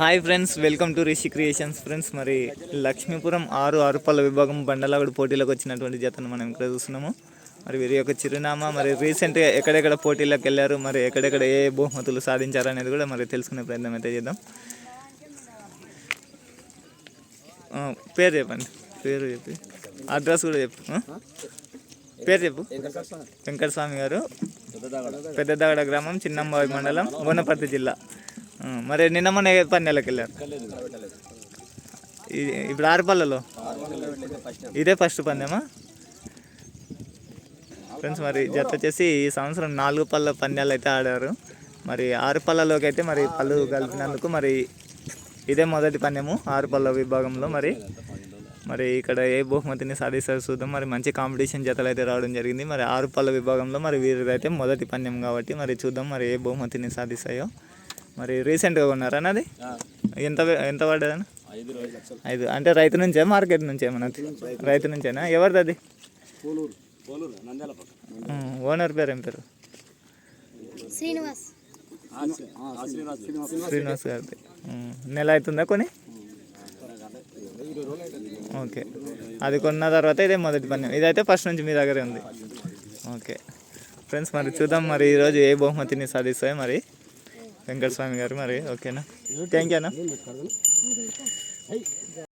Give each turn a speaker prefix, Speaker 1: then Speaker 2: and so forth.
Speaker 1: Hi friends welcome to Rishi creations. Friends మరి లక్ష్మీపురం ఆరు ఆరుపల్ల విభాగం బండలాగుడు పోటీలకు వచ్చినటువంటి జతను మనం ఇక్కడ చూస్తున్నాము. మరి వీరి యొక్క చిరునామా మరి రీసెంట్గా ఎక్కడెక్కడ పోటీలకు వెళ్ళారు మరి ఎక్కడెక్కడ ఏ బహుమతులు సాధించారు అనేది కూడా మరి తెలుసుకునే ప్రయత్నం అయితే చేద్దాం. పేరు చెప్పండి. పేరు చెప్పి. అడ్రస్ కూడా చెప్పు. పేరు చెప్పు. వెంకటస్వామి గారు. పెద్దదగడ. గ్రామం చిన్నంబావి మండలం గోనపర్తి జిల్లా. మరి నిన్న మొన్న ఏ పన్నెలకు వెళ్ళారు? ఇప్పుడు ఆరుపల్లలో? ఇదే ఫస్ట్ పందెమా? ఫ్రెండ్స్ మరి జత వచ్చేసి ఈ సంవత్సరం నాలుగు పళ్ళ పందాలు అయితే ఆడారు. మరి ఆరు పళ్ళలోకి అయితే మరి పళ్ళు కలిపినందుకు మరి ఇదే మొదటి పందెము ఆరు పళ్ళ విభాగంలో. మరి మరి ఇక్కడ ఏ బహుమతిని సాధిస్తారు చూద్దాం. మరి మంచి కాంపిటీషన్ జతలు అయితే రావడం జరిగింది. మరి ఆరు పళ్ళ విభాగంలో మరి వీరిదైతే మొదటి పందెం కాబట్టి మరి చూద్దాం. మరి ఏ బహుమతిని సాధిస్తాయో. మరి రీసెంట్గా కొన్నారా అన్నది ఎంత ఎంత పడ్డదన్న? ఐదు అంటే రైతు నుంచే మార్కెట్ నుంచే మన రైతు నుంచేనా? ఎవరిది అది? ఓనర్ పేరు ఏం పేరు?
Speaker 2: శ్రీనివాస్.
Speaker 1: శ్రీనివాస్. గారిది. నెల అవుతుందా కొని? ఓకే. అది కొన్న తర్వాత ఇదే మొదటి పని ఇదైతే ఫస్ట్ నుంచి మీ దగ్గరే ఉంది. ఓకే. ఫ్రెండ్స్ మరి చూద్దాం మరి ఈరోజు ఏ బహుమతిని సాధిస్తాయి మరి. వెంకటస్వామి గారు మరి ఓకేనా? థ్యాంక్ యూ అన్న.